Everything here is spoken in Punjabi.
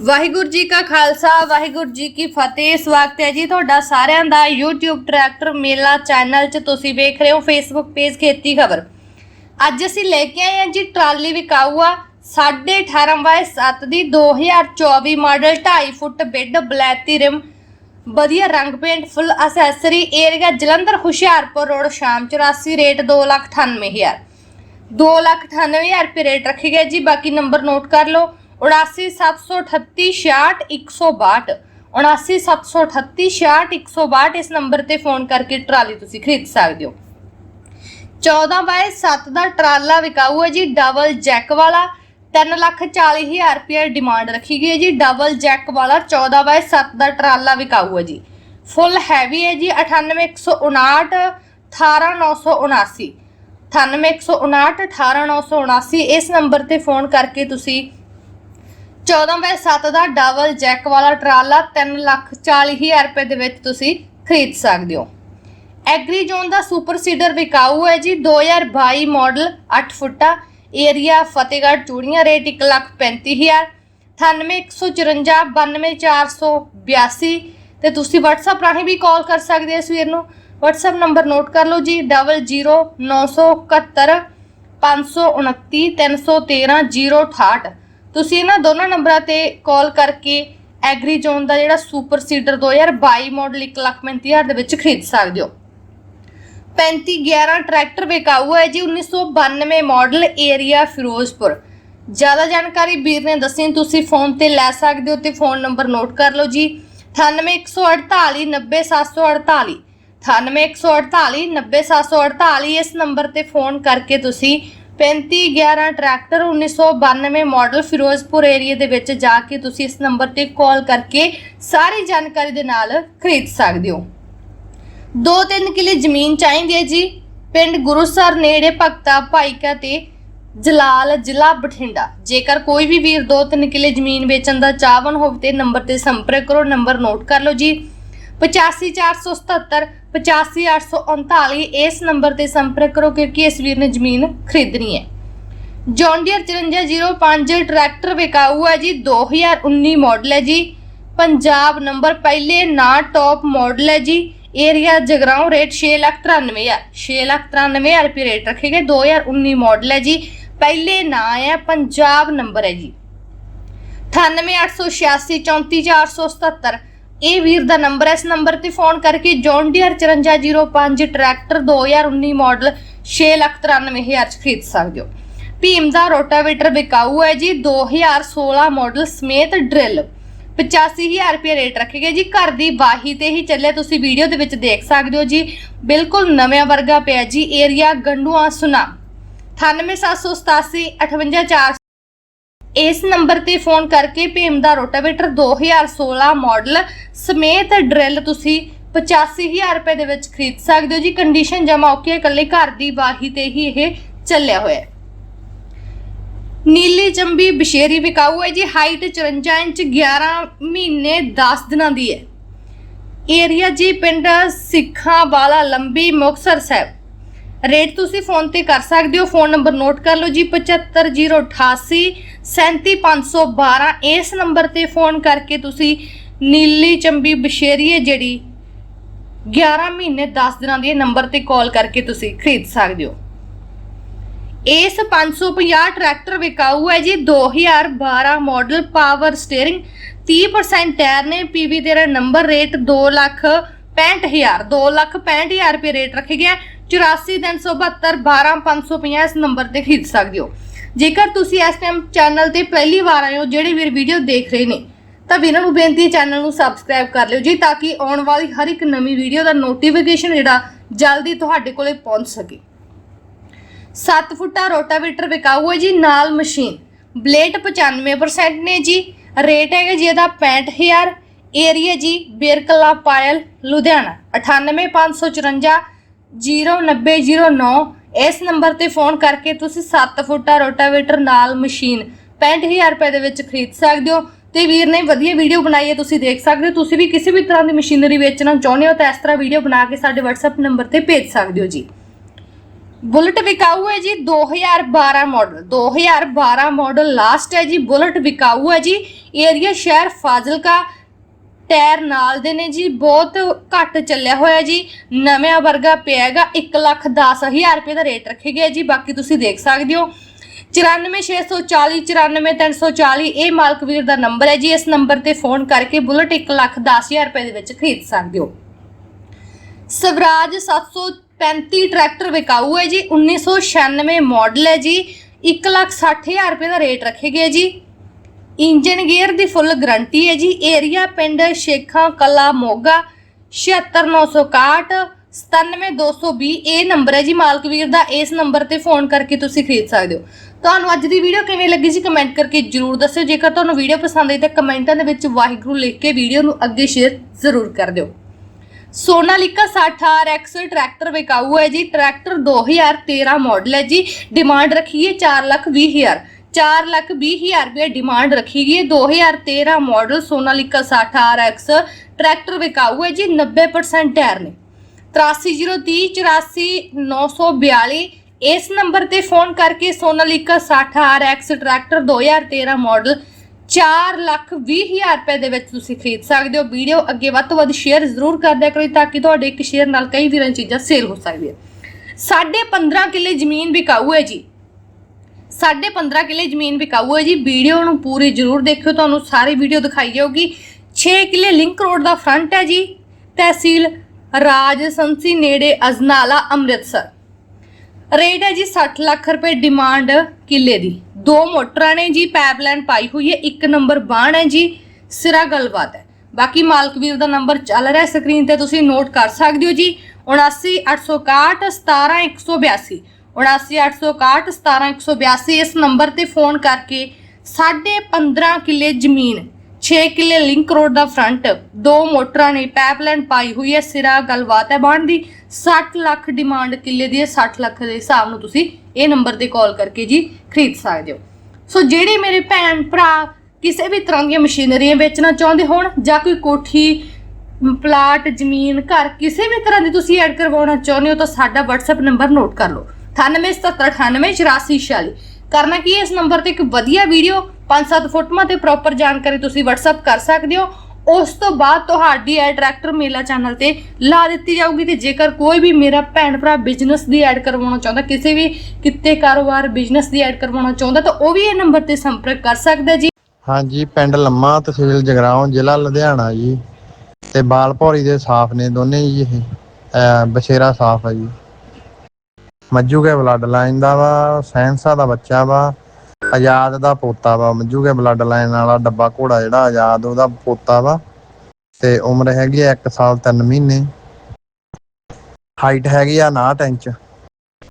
ਵਾਹਿਗੁਰੂ ਜੀ ਕਾ ਖਾਲਸਾ, ਵਾਹਿਗੁਰੂ ਜੀ ਕੀ ਫਤਿਹ। ਸਵਾਗਤ ਹੈ ਜੀ ਤੁਹਾਡਾ ਸਾਰਿਆਂ ਦਾ YouTube ਟਰੈਕਟਰ ਮੇਲਾ ਚੈਨਲ 'ਚ। ਤੁਸੀਂ ਵੇਖ ਰਹੇ ਹੋ Facebook ਪੇਜ ਖੇਤੀ ਖਬਰ। ਅੱਜ ਅਸੀਂ ਲੈ ਕੇ ਆਏ ਹਾਂ ਜੀ ਟਰਾਲੀ ਵਿਕਾਊ ਆ 18.5 ਬਾਈ 7 ਦੀ 2024 ਮਾਡਲ 2.5 ਫੁੱਟ ਬੈੱਡ ਬਲੈਤੀ ਰਿਮ। ਵਧੀਆ ਰੰਗ paint, full accessory, area Jalandhar Hoshiarpur road, Sham 84 rate 298000 ਦੋ ਲੱਖ ਅਠਾਨਵੇਂ ਹਜ਼ਾਰ ਰੁਪਏ ਰੇਟ ਰੱਖੇ ਗਏ ਜੀ। ਬਾਕੀ ਨੰਬਰ ਨੋਟ ਕਰ ਲਓ। 7973866162 7973866162 ਇਸ ਨੰਬਰ ਤੇ ਫੋਨ ਕਰਕੇ ਟਰਾਲੀ ਤੁਸੀਂ ਖਰੀਦ ਸਕਦੇ ਹੋ। 14 ਬਾਏ 7 ਦਾ ਟਰਾਲਾ ਵਿਕਾਊ ਹੈ ਜੀ, ਡਬਲ ਜੈਕ ਵਾਲਾ। 340000 ਰੁਪਏ ਡਿਮਾਂਡ ਰੱਖੀ ਗਈ ਹੈ ਜੀ, ਡਬਲ ਜੈਕ ਵਾਲਾ 14 ਬਾਏ 7 ਦਾ ਟਰਾਲਾ ਵਿਕਾਊ ਹੈ ਜੀ। ਫੁੱਲ ਹੈਵੀ ਹੈ ਜੀ 98159 18979 9815 18979 ਇਸ ਨੰਬਰ ਤੇ ਫੋਨ ਕਰਕੇ ਤੁਸੀਂ 14 ਬਾਈ 7 ਦਾ ਡਬਲ ਜੈਕ ਵਾਲਾ ਟਰਾਲਾ 340000 ਰੁਪਏ ਦੇ ਵਿੱਚ ਤੁਸੀਂ ਖਰੀਦ ਸਕਦੇ ਹੋ। ਐਗਰੀ ਜ਼ੋਨ ਦਾ ਸੁਪਰ ਸੀਡਰ ਵਿਕਾਊ ਹੈ ਜੀ। 2022 model 8 ਫੁੱਟਾ, area Fatehgarh Churian, rate 135000 9814 92482 ਤੇ ਤੁਸੀਂ WhatsApp ਰਾਹੀਂ ਵੀ ਕਾਲ ਕਰ ਸਕਦੇ ਹੋ ਇਸ ਵੀਰ ਨੂੰ। WhatsApp ਨੰਬਰ ਨੋਟ ਕਰ ਲਓ ਜੀ 00971 529 313 068 ਤੁਸੀਂ ਇਹਨਾਂ ਦੋਨਾਂ ਨੰਬਰਾਂ ਤੇ ਕਾਲ ਕਰਕੇ ਐਗਰੀ ਜ਼ੋਨ ਦਾ ਜਿਹੜਾ ਸੁਪਰ ਸੀਡਰ 2022 ਮਾਡਲ 135000 ਦੇ ਵਿੱਚ ਖਰੀਦ ਸਕਦੇ ਹੋ। 3511 ਟਰੈਕਟਰ ਵਿਕਾਊ ਹੈ ਜੀ 1992 ਮਾਡਲ ਏਰੀਆ ਫਿਰੋਜ਼ਪੁਰ। ਜ਼ਿਆਦਾ ਜਾਣਕਾਰੀ ਵੀਰ ਨੇ ਦੱਸੀ, ਤੁਸੀਂ ਫੋਨ ਤੇ ਲੈ ਸਕਦੇ ਹੋ ਤੇ ਫੋਨ ਨੰਬਰ ਨੋਟ ਕਰ ਲਓ ਜੀ। 9814 90748 9814 90748 ਇਸ ਨੰਬਰ ਤੇ ਫੋਨ ਕਰਕੇ ਤੁਸੀਂ 3511 ਟਰੈਕਟਰ 1992 ਮਾਡਲ ਫਿਰੋਜ਼ਪੁਰ ਏਰੀਆ ਦੇ ਵਿੱਚ ਜਾ ਕੇ ਤੁਸੀਂ ਇਸ ਨੰਬਰ ਤੇ ਕਾਲ ਕਰਕੇ ਸਾਰੀ ਜਾਣਕਾਰੀ ਦੇ ਨਾਲ ਖਰੀਦ ਸਕਦੇ ਹੋ। 2-3 ਕਿੱਲੇ ਜ਼ਮੀਨ ਚਾਹੀਦੀ ਹੈ ਜੀ। ਪਿੰਡ ਗੁਰੂਸਰ ਨੇੜੇ ਭਗਤਾ ਭਾਈਕਾ ਤੇ ਜਲਾਲ ਜ਼ਿਲ੍ਹਾ ਬਠਿੰਡਾ। ਜੇਕਰ ਕੋਈ ਵੀ ਵੀਰ 2-3 ਕਿੱਲੇ ਜ਼ਮੀਨ ਵੇਚਣ ਦਾ ਚਾਹਵਨ ਹੋਵੇ ਤੇ ਨੰਬਰ ਤੇ ਸੰਪਰਕ ਕਰੋ ਨੰਬਰ ਨੋਟ ਕਰ ਲਓ ਜੀ। 85477 85839 ਇਸ ਨੰਬਰ ਤੇ ਸੰਪਰਕ ਕਰੋ ਕਿਉਂਕਿ ਇਸ ਵੀਰ ਨੇ ਜ਼ਮੀਨ ਖਰੀਦਣੀ ਹੈ। ਜੌਂਡੀਅਰ 5405 ਟਰੈਕਟਰ ਵਿਕਾਊ ਹੈ ਜੀ 2019 ਮਾਡਲ ਹੈ ਜੀ। ਪੰਜਾਬ ਨੰਬਰ ਪਹਿਲੇ ਨਾ ਟੌਪ ਮਾਡਲ ਹੈ ਜੀ। ਏਰੀਆ ਜਗਰਾਉਂ ਰੇਟ 693000 693000 ਰੁਪਏ ਰੇਟ ਰੱਖੇ ਗਏ 2019 ਮਾਡਲ ਹੈ ਜੀ। ਪਹਿਲੇ ਨਾਂ ਹੈ, ਪੰਜਾਬ ਨੰਬਰ ਹੈ ਜੀ। 9886634477 ਇਹ ਵੀਰ ਦਾ ਨੰਬਰ ਹੈ। ਇਸ ਨੰਬਰ ਤੇ ਫੋਨ ਕਰਕੇ ਜੌਨ ਡੀਅਰ 5405 ਟਰੈਕਟਰ 2019 ਮਾਡਲ 693000 ਚ ਖਰੀਦ ਸਕਦੇ ਹੋ। ਭੀਮ ਦਾ ਰੋਟਾਵੇਟਰ ਵਿਕਾਊ ਹੈ ਜੀ 2016 ਮਾਡਲ ਸਮੇਤ ਡਰਿਲ 85000 ਰੁਪਏ ਰੇਟ ਰੱਖੇਗਾ ਜੀ। ਘਰ ਦੀ ਬਾਹੀ ਤੇ ਹੀ ਚੱਲੇ ਤੁਸੀਂ ਵੀਡੀਓ ਦੇ ਵਿੱਚ ਦੇਖ ਸਕਦੇ ਹੋ ਜੀ। ਬਿਲਕੁਲ ਨਵੇਂ ਵਰਗਾ ਪਿਆ ਜੀ। ਏਰੀਆ ਗੰਡੂਆ ਸੁਨਾ। 98787 584 ਇਸ ਨੰਬਰ ਤੇ ਫੋਨ ਕਰਕੇ ਭੀਮ ਦਾ ਰੋਟਾਵੇਟਰ 2016 ਮਾਡਲ ਸਮੇਤ ਡਰਿਲ ਤੁਸੀਂ 85000 ਰੁਪਏ ਦੇ ਵਿੱਚ ਖਰੀਦ ਸਕਦੇ ਹੋ ਜੀ। ਕੰਡੀਸ਼ਨ ਜਮਾ ਓਕੇ ਇਕੱਲੇ ਘਰ ਦੀ ਵਾਹੀ ਤੇ ਹੀ ਇਹ ਚੱਲਿਆ ਹੋਇਆ ਹੈ। ਨੀਲੀ ਚੰਬੀ ਬਸ਼ੇਰੀ ਵਿਕਾਊ ਹੈ ਜੀ। ਹਾਈਟ 54 ਇੰਚ 11 ਮਹੀਨੇ 10 ਦਿਨਾਂ ਦੀ ਹੈ। ਏਰੀਆ ਜੀ ਪਿੰਡ ਸਿੱਖਾਂ ਵਾਲਾ ਲੰਬੀ ਮੁਕਤਸਰ ਸਾਹਿਬ। ਰੇਟ ਤੁਸੀਂ ਫੋਨ ਤੇ ਕਰ ਸਕਦੇ ਹੋ। ਫੋਨ ਨੰਬਰ ਨੋਟ ਕਰ ਲਓ ਜੀ। 75088 37512 ਇਸ ਨੰਬਰ ਤੇ ਫੋਨ ਕਰਕੇ ਤੁਸੀਂ ਨੀਲੀ ਚੰਬੀ ਬਸ਼ੇਰੀ ਹੈ ਜਿਹੜੀ 11 ਮਹੀਨੇ 10 ਦਿਨਾਂ ਦੀ ਨੰਬਰ ਤੇ ਕਾਲ ਕਰਕੇ ਤੁਸੀਂ ਖਰੀਦ ਸਕਦੇ ਹੋ। ਇਸ 550 ਟਰੈਕਟਰ ਵਿਕਾਊ ਹੈ ਜੀ। 2012 ਮਾਡਲ ਪਾਵਰ ਸਟੀਅਰਿੰਗ 30% ਟਾਇਰ ਨੇ। ਪੀਵੀ ਤੇਰਾ ਨੰਬਰ, ਰੇਟ 2 ਲੱਖ 65000 2 ਲੱਖ 65000 ਰੁਪਏ ਰੇਟ ਰੱਖੇ ਗਿਆ 84372 12550 ਇਸ ਨੰਬਰ ਤੇ ਖਰੀਦ ਸਕਦੇ ਹੋ। ਜੇਕਰ ਤੁਸੀਂ ਇਸ ਟਾਈਮ ਚੈਨਲ ਤੇ ਪਹਿਲੀ ਵਾਰ ਆਏ ਹੋ, ਜਿਹੜੇ ਵੀਰ ਵੀਡੀਓ ਦੇਖ ਰਹੇ ਨੇ, ਤਾਂ ਵੀਰਾਂ ਨੂੰ ਬੇਨਤੀ ਹੈ ਚੈਨਲ ਨੂੰ ਸਬਸਕ੍ਰਾਈਬ ਕਰ ਲਿਓ ਜੀ, ਤਾਂ ਕਿ ਆਉਣ ਵਾਲੀ ਹਰ ਇੱਕ ਨਵੀਂ ਵੀਡੀਓ ਦਾ ਨੋਟੀਫਿਕੇਸ਼ਨ ਜਿਹੜਾ ਜਲਦੀ ਤੁਹਾਡੇ ਕੋਲੇ ਪਹੁੰਚ ਸਕੇ। 7 ਫੁੱਟਾ ਰੋਟਾਵੇਟਰ ਵਿਕਾਊ ਹੈ ਜੀ, ਨਾਲ ਮਸ਼ੀਨ। ਬਲੇਡ 95% ਨੇ ਜੀ ਰੇਟ ਹੈਗਾ ਜੀ ਇਹਦਾ 65000 ਏਰੀਆ ਜੀ, ਬੇਰਕਲਾ ਪਾਇਲ, ਲੁਧਿਆਣਾ। 98554 09009 ਇਸ ਨੰਬਰ ਤੇ ਫੋਨ ਕਰਕੇ ਤੁਸੀਂ 7 ਫੁੱਟਾ ਰੋਟਾਵੇਟਰ ਨਾਲ ਮਸ਼ੀਨ 65000 ਰੁਪਏ ਦੇ ਵਿੱਚ ਖਰੀਦ ਸਕਦੇ ਹੋ। ਤੇ ਵੀਰ ਨੇ ਵਧੀਆ ਵੀਡੀਓ ਬਣਾਈ ਹੈ, ਤੁਸੀਂ ਦੇਖ ਸਕਦੇ ਹੋ। ਤੁਸੀਂ ਵੀ ਕਿਸੇ ਵੀ ਤਰ੍ਹਾਂ ਦੀ ਮਸ਼ੀਨਰੀ ਵੇਚਣਾ ਚਾਹੁੰਦੇ ਹੋ ਤਾਂ ਇਸ ਤਰ੍ਹਾਂ ਵੀਡੀਓ ਬਣਾ ਕੇ ਸਾਡੇ WhatsApp ਨੰਬਰ ਤੇ ਭੇਜ ਸਕਦੇ ਹੋ ਜੀ। ਬੁਲਟ ਵਿਕਾਊ ਹੈ ਜੀ 2012 ਮਾਡਲ 2012 ਮਾਡਲ ਲਾਸਟ ਹੈ ਜੀ, ਬੁਲਟ ਵਿਕਾਊ ਹੈ ਜੀ। ਏਰੀਆ ਸ਼ਹਿਰ ਫਾਜ਼ਿਲਕਾ। ਟਾਇਰ ਨਾਲ ਦੇ ਨੇ ਜੀ, ਬਹੁਤ ਘੱਟ ਚੱਲਿਆ ਹੋਇਆ ਜੀ। ਨਵਿਆਂ ਵਰਗਾ ਪਿਆ ਹੈਗਾ 1 ਲੱਖ 10000 ਰੁਪਏ ਦਾ ਰੇਟ ਰੱਖੇ ਗਏ ਜੀ, ਬਾਕੀ ਤੁਸੀਂ ਦੇਖ ਸਕਦੇ ਹੋ। 94640 94340 ਇਹ ਮਾਲਕ ਵੀਰ ਦਾ ਨੰਬਰ ਹੈ ਜੀ, ਇਸ ਨੰਬਰ ਤੇ ਫੋਨ ਕਰਕੇ ਬੁਲਟ 1 ਲੱਖ 10000 ਰੁਪਏ ਦੇ ਵਿੱਚ ਖਰੀਦ ਸਕਦੇ ਹੋ। ਸਵਰਾਜ 735 ਟਰੈਕਟਰ ਵਿਕਾਊ ਹੈ ਜੀ 1996 ਮਾਡਲ ਹੈ ਜੀ 160000 ਰੁਪਏ ਦਾ ਰੇਟ ਰੱਖੇ ਗਏ ਜੀ। ਇੰਜਨ ਗੇਅਰ ਦੀ ਫੁੱਲ ਗਰੰਟੀ ਹੈ ਜੀ। ਏਰੀਆ ਪਿੰਡ ਸ਼ੇਖਾਂ ਕਲਾ ਮੋਗਾ 76961 97220 ਇਹ ਨੰਬਰ ਹੈ ਜੀ ਮਾਲਕ ਵੀਰ ਦਾ। ਇਸ ਨੰਬਰ ਤੇ ਫੋਨ ਕਰਕੇ ਤੁਸੀਂ ਖਰੀਦ ਸਕਦੇ ਹੋ। ਤੁਹਾਨੂੰ ਅੱਜ ਦੀ ਵੀਡੀਓ ਕਿਵੇਂ ਲੱਗੀ ਜੀ ਕਮੈਂਟ ਕਰਕੇ ਜਰੂਰ ਦੱਸਿਓ। ਜੇਕਰ ਤੁਹਾਨੂੰ ਵੀਡੀਓ ਪਸੰਦ ਆਈ ਤਾਂ ਕਮੈਂਟਾਂ ਦੇ ਵਿੱਚ ਵਾਹਿਗੁਰੂ ਲਿਖ ਕੇ ਵੀਡੀਓ ਨੂੰ ਅੱਗੇ ਸ਼ੇਅਰ ਜ਼ਰੂਰ ਕਰ ਦਿਓ। ਸੋਨਾਲੀਕਾ 60 ਐਕਸ ਟਰੈਕਟਰ ਵਿਕਾਊ ਹੈ ਜੀ। ਟਰੈਕਟਰ 2013 ਮਾਡਲ ਹੈ ਜੀ। ਡਿਮਾਂਡ ਰੱਖੀ ਹੈ 4 ਲੱਖ 20 ਹਜ਼ਾਰ। 4 ਲੱਖ 20 ਹਜ਼ਾਰ ਰੁਪਏ ਡਿਮਾਂਡ ਰੱਖੀ ਗਈ ਹੈ 2013 ਮਾਡਲ ਸੋਨਾਲੀਕਾ 60 RX ਟਰੈਕਟਰ ਵਿਕਾਊ ਹੈ ਜੀ 90% ਟਾਇਰ ਨੇ। 8303 84942 ਇਸ ਨੰਬਰ ਤੇ ਫੋਨ ਕਰਕੇ Sonalika 60 RX tractor 2013 model 4 lakh 20 ਹਜ਼ਾਰ ਰੁਪਏ ਦੇ ਵਿੱਚ ਤੁਸੀਂ ਖਰੀਦ ਸਕਦੇ ਹੋ। ਵੀਡੀਓ ਅੱਗੇ ਵੱਧ ਤੋਂ ਵੱਧ ਸ਼ੇਅਰ ਜ਼ਰੂਰ ਕਰ ਦਿਆ ਕਰੋ ਤਾਂ ਕਿ ਤੁਹਾਡੇ ਇੱਕ ਸ਼ੇਅਰ ਨਾਲ ਕਈ ਵੀਰਾਂ ਚੀਜ਼ਾਂ ਸੇਲ ਹੋ ਸਕਦੀਆਂ। ਸਾਢੇ 15 ਕਿੱਲੇ ਜ਼ਮੀਨ ਵਿਕਾਊ ਹੈ ਜੀ। ਸਾਢੇ 15 ਕਿੱਲੇ ਜ਼ਮੀਨ ਵਿਕਾਊ ਹੈ ਜੀ। ਵੀਡੀਓ ਨੂੰ ਪੂਰੀ ਜ਼ਰੂਰ ਦੇਖਿਓ। ਤੁਹਾਨੂੰ ਸਾਰੀ ਵੀਡੀਓ ਦਿਖਾਈ ਜਾਊਗੀ। 6 ਕਿੱਲੇ ਲਿੰਕ ਰੋਡ ਦਾ ਫਰੰਟ ਹੈ ਜੀ। ਤਹਿਸੀਲ ਰਾਜਸੰਸੀ, ਨੇੜੇ ਅਜਨਾਲਾ, ਅੰਮ੍ਰਿਤਸਰ। ਰੇਟ ਹੈ ਜੀ 60 ਲੱਖ ਰੁਪਏ ਡਿਮਾਂਡ ਕਿੱਲੇ ਦੀ। ਦੋ ਮੋਟਰਾਂ ਨੇ ਜੀ ਪਾਈਪਲਾਈਨ ਪਾਈ ਹੋਈ ਹੈ। ਇੱਕ ਨੰਬਰ ਬਾਣ ਹੈ ਜੀ। ਸਿਰਾ ਗੱਲਬਾਤ ਹੈ। ਬਾਕੀ ਮਾਲਕ ਵੀਰ ਦਾ ਨੰਬਰ ਚੱਲ ਰਿਹਾ ਸਕਰੀਨ ਤੇ। ਤੁਸੀਂ ਨੋਟ ਕਰ ਸਕਦੇ ਹੋ ਜੀ। 79861 17182 79861 17182 ਇਸ ਨੰਬਰ ਤੇ ਫੋਨ ਕਰਕੇ 15.5 ਕਿੱਲੇ ਜ਼ਮੀਨ 6 ਕਿੱਲੇ ਲਿੰਕ ਰੋਡ ਦਾ ਫਰੰਟ, ਦੋ ਮੋਟਰਾਂ ਨੇ ਪਾਈਪਲਾਈਨ ਪਾਈ ਹੋਈ ਹੈ, ਸਿਰਾ ਗੱਲਬਾਤ ਹੈ ਬਣ ਦੀ 60 ਲੱਖ ਡਿਮਾਂਡ ਕਿੱਲੇ ਦੀ ਹੈ 60 ਲੱਖ ਦੇ ਹਿਸਾਬ ਨੂੰ ਤੁਸੀਂ ਇਹ ਨੰਬਰ ਤੇ ਕਾਲ ਕਰਕੇ ਜੀ ਖਰੀਦ ਸਕਦੇ ਹੋ। ਸੋ ਜਿਹੜੇ ਮੇਰੇ ਭੈਣ ਭਰਾ ਕਿਸੇ ਵੀ ਤਰ੍ਹਾਂ ਦੀਆਂ ਮਸ਼ੀਨਰੀਆਂ ਵੇਚਣਾ ਚਾਹੁੰਦੇ ਹੋਣ ਜਾਂ ਕੋਈ ਕੋਠੀ, ਪਲਾਟ, ਜ਼ਮੀਨ, ਘਰ ਕਿਸੇ ਵੀ ਤਰ੍ਹਾਂ ਦੀ ਤੁਸੀਂ ਐਡ ਕਰਵਾਉਣਾ ਚਾਹੁੰਦੇ ਹੋ ਤਾਂ ਸਾਡਾ WhatsApp ਨੰਬਰ ਨੋਟ ਕਰ ਲਓ। 9877988446 ਕਰਨਾ ਕੀ ਹੈ? ਇਸ ਨੰਬਰ ਤੇ ਇੱਕ ਵਧੀਆ ਵੀਡੀਓ 5-7 ਫੋਟੋਆਂ ਤੇ ਪ੍ਰੋਪਰ ਜਾਣਕਾਰੀ ਤੁਸੀਂ WhatsApp ਕਰ ਸਕਦੇ ਹੋ। ਉਸ ਤੋਂ ਬਾਅਦ ਤੁਹਾਡੀ ਐਡ ਟਰੈਕਟਰ ਮੇਲਾ ਚੈਨਲ ਤੇ ਲਾ ਦਿੱਤੀ ਜਾਊਗੀ ਤੇ ਜੇਕਰ ਕੋਈ ਵੀ ਮੇਰਾ ਭੈਣ ਭਰਾ ਬਿਜ਼ਨਸ ਦੀ ਐਡ ਕਰਵਾਉਣਾ ਚਾਹੁੰਦਾ, ਕਿਸੇ ਵੀ ਕਿੱਤੇ ਕਾਰੋਬਾਰ ਬਿਜ਼ਨਸ ਦੀ ਐਡ ਕਰਵਾਉਣਾ ਚਾਹੁੰਦਾ, ਤਾਂ ਉਹ ਵੀ ਇਹ ਨੰਬਰ ਤੇ ਸੰਪਰਕ ਕਰ ਸਕਦਾ ਜੀ। ਹਾਂਜੀ, ਪਿੰਡ ਲੰਮਾ, ਤਹਿਸੀਲ ਜਗਰਾਉਂ, ਜ਼ਿਲ੍ਹਾ ਲੁਧਿਆਣਾ ਜੀ। ਤੇ ਬਾਲਪੌਰੀ ਦੇ ਸਾਫ਼ ਨੇ ਦੋਨੇ ਜੀ ਇਹ। ਬਸ਼ੇਰਾ ਸਾਫ਼ ਹੈ ਜੀ। ਮੱਜੂ ਕੇ ਬਲੱਡ ਲਾਈਨ ਦਾ ਵਾ ਸੈਂਸਾ ਦਾ ਬੱਚਾ ਵਾ ਆਜ਼ਾਦ ਦਾ ਪੋਤਾ ਵਾ। ਮੱਜੂ ਕੇ ਬਲੱਡ ਲਾਈਨ ਵਾਲਾ ਡੱਬਾ ਘੋੜਾ ਜਿਹੜਾ ਆਜ਼ਾਦ ਉਹਦਾ ਪੋਤਾ ਵਾ। ਤੇ ਉਮਰ ਹੈਗੀ ਆ 1 ਸਾਲ 3 ਮਹੀਨੇ। ਹਾਈਟ ਹੈਗੀ ਆ 59 ਇੰਚ।